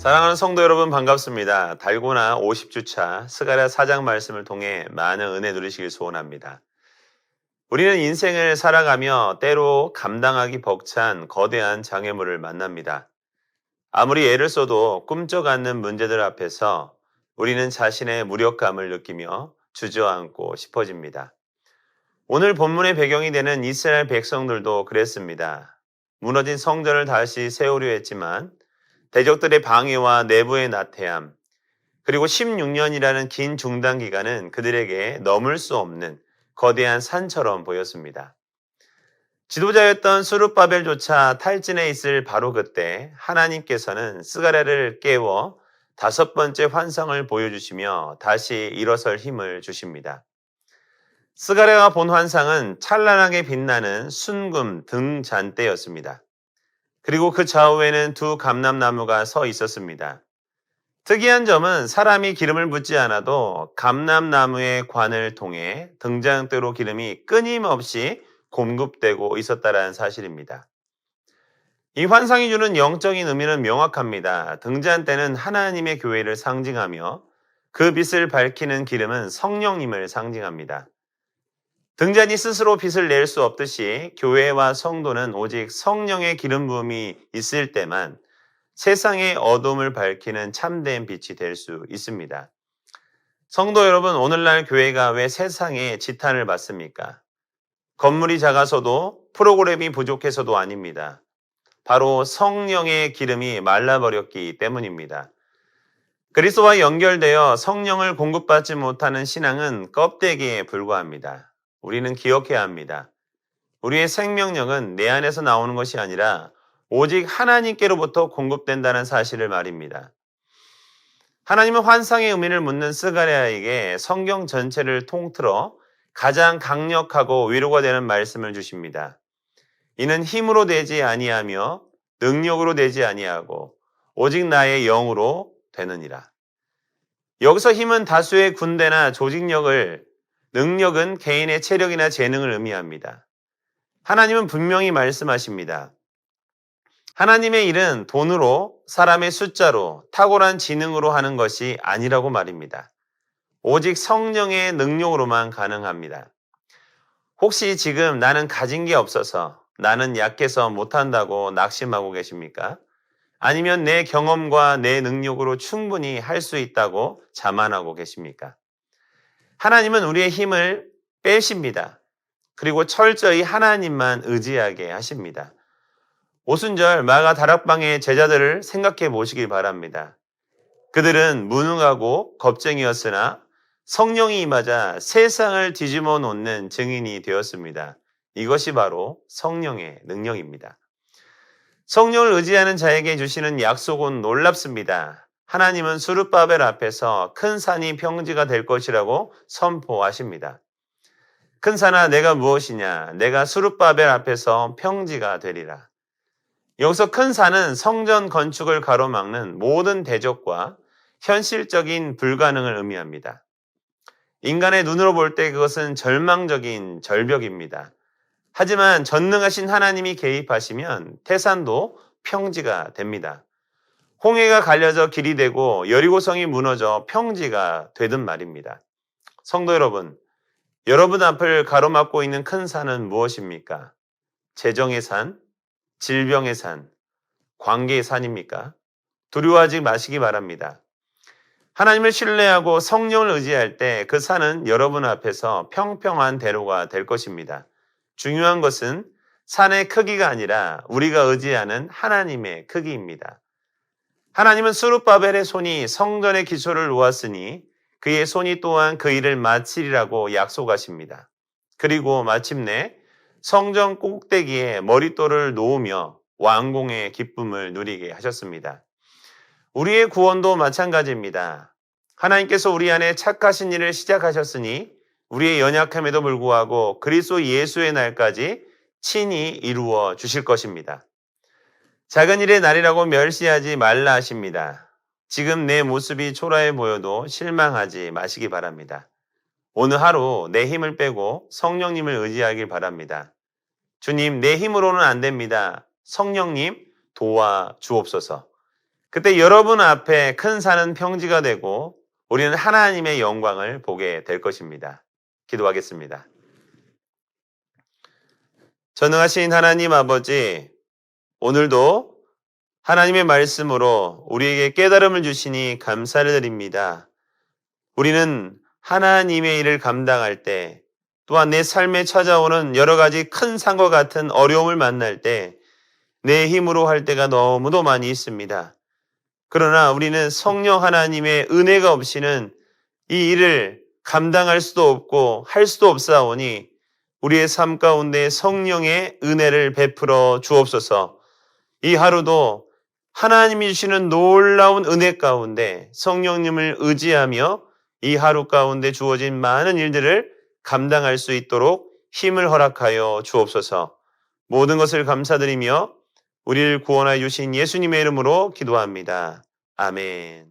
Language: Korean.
사랑하는 성도 여러분 반갑습니다. 달고나 50주차 스가랴 4장 말씀을 통해 많은 은혜 누리시길 소원합니다. 우리는 인생을 살아가며 때로 감당하기 벅찬 거대한 장애물을 만납니다. 아무리 애를 써도 꿈쩍 않는 문제들 앞에서 우리는 자신의 무력감을 느끼며 주저앉고 싶어집니다. 오늘 본문의 배경이 되는 이스라엘 백성들도 그랬습니다. 무너진 성전을 다시 세우려 했지만 대적들의 방해와 내부의 나태함, 그리고 16년이라는 긴 중단 기간은 그들에게 넘을 수 없는 거대한 산처럼 보였습니다. 지도자였던 수르바벨조차 탈진해 있을 바로 그때 하나님께서는 스가랴를 깨워 다섯 번째 환상을 보여주시며 다시 일어설 힘을 주십니다. 스가랴가 본 환상은 찬란하게 빛나는 순금 등 잔대였습니다. 그리고 그 좌우에는 두 감람나무가 서 있었습니다. 특이한 점은 사람이 기름을 붓지 않아도 감람나무의 관을 통해 등장대로 기름이 끊임없이 공급되고 있었다라는 사실입니다. 이 환상이 주는 영적인 의미는 명확합니다. 등잔대는 하나님의 교회를 상징하며 그 빛을 밝히는 기름은 성령님을 상징합니다. 등잔이 스스로 빛을 낼 수 없듯이 교회와 성도는 오직 성령의 기름 부음이 있을 때만 세상의 어둠을 밝히는 참된 빛이 될 수 있습니다. 성도 여러분, 오늘날 교회가 왜 세상에 지탄을 받습니까? 건물이 작아서도 프로그램이 부족해서도 아닙니다. 바로 성령의 기름이 말라버렸기 때문입니다. 그리스도와 연결되어 성령을 공급받지 못하는 신앙은 껍데기에 불과합니다. 우리는 기억해야 합니다. 우리의 생명력은 내 안에서 나오는 것이 아니라 오직 하나님께로부터 공급된다는 사실을 말입니다. 하나님은 환상의 의미를 묻는 스가랴에게 성경 전체를 통틀어 가장 강력하고 위로가 되는 말씀을 주십니다. 이는 힘으로 되지 아니하며 능력으로 되지 아니하고 오직 나의 영으로 되느니라. 여기서 힘은 다수의 군대나 조직력을 능력은 개인의 체력이나 재능을 의미합니다. 하나님은 분명히 말씀하십니다. 하나님의 일은 돈으로, 사람의 숫자로, 탁월한 지능으로 하는 것이 아니라고 말입니다. 오직 성령의 능력으로만 가능합니다. 혹시 지금 나는 가진 게 없어서 나는 약해서 못한다고 낙심하고 계십니까? 아니면 내 경험과 내 능력으로 충분히 할 수 있다고 자만하고 계십니까? 하나님은 우리의 힘을 빼십니다. 그리고 철저히 하나님만 의지하게 하십니다. 오순절 마가 다락방의 제자들을 생각해 보시길 바랍니다. 그들은 무능하고 겁쟁이였으나 성령이 임하자 세상을 뒤집어 놓는 증인이 되었습니다. 이것이 바로 성령의 능력입니다. 성령을 의지하는 자에게 주시는 약속은 놀랍습니다. 하나님은 수르바벨 앞에서 큰 산이 평지가 될 것이라고 선포하십니다. 큰 산아 내가 무엇이냐? 내가 수르바벨 앞에서 평지가 되리라. 여기서 큰 산은 성전 건축을 가로막는 모든 대적과 현실적인 불가능을 의미합니다. 인간의 눈으로 볼 때 그것은 절망적인 절벽입니다. 하지만 전능하신 하나님이 개입하시면 태산도 평지가 됩니다. 홍해가 갈려져 길이 되고 여리고성이 무너져 평지가 되든 말입니다. 성도 여러분, 여러분 앞을 가로막고 있는 큰 산은 무엇입니까? 재정의 산, 질병의 산, 관계의 산입니까? 두려워하지 마시기 바랍니다. 하나님을 신뢰하고 성령을 의지할 때 그 산은 여러분 앞에서 평평한 대로가 될 것입니다. 중요한 것은 산의 크기가 아니라 우리가 의지하는 하나님의 크기입니다. 하나님은 수르바벨의 손이 성전의 기초를 놓았으니 그의 손이 또한 그 일을 마치리라고 약속하십니다. 그리고 마침내 성전 꼭대기에 머릿돌을 놓으며 왕공의 기쁨을 누리게 하셨습니다. 우리의 구원도 마찬가지입니다. 하나님께서 우리 안에 착하신 일을 시작하셨으니 우리의 연약함에도 불구하고 그리스도 예수의 날까지 친히 이루어 주실 것입니다. 작은 일의 날이라고 멸시하지 말라 하십니다. 지금 내 모습이 초라해 보여도 실망하지 마시기 바랍니다. 오늘 하루 내 힘을 빼고 성령님을 의지하길 바랍니다. 주님, 내 힘으로는 안 됩니다. 성령님, 도와 주옵소서. 그때 여러분 앞에 큰 산은 평지가 되고 우리는 하나님의 영광을 보게 될 것입니다. 기도하겠습니다. 전능하신 하나님 아버지, 오늘도 하나님의 말씀으로 우리에게 깨달음을 주시니 감사를 드립니다. 우리는 하나님의 일을 감당할 때 또한 내 삶에 찾아오는 여러 가지 큰 상과 같은 어려움을 만날 때 내 힘으로 할 때가 너무도 많이 있습니다. 그러나 우리는 성령 하나님의 은혜가 없이는 이 일을 감당할 수도 없고 할 수도 없사오니 우리의 삶 가운데 성령의 은혜를 베풀어 주옵소서 이 하루도 하나님이 주시는 놀라운 은혜 가운데 성령님을 의지하며 이 하루 가운데 주어진 많은 일들을 감당할 수 있도록 힘을 허락하여 주옵소서 모든 것을 감사드리며 우리를 구원하여 주신 예수님의 이름으로 기도합니다. 아멘.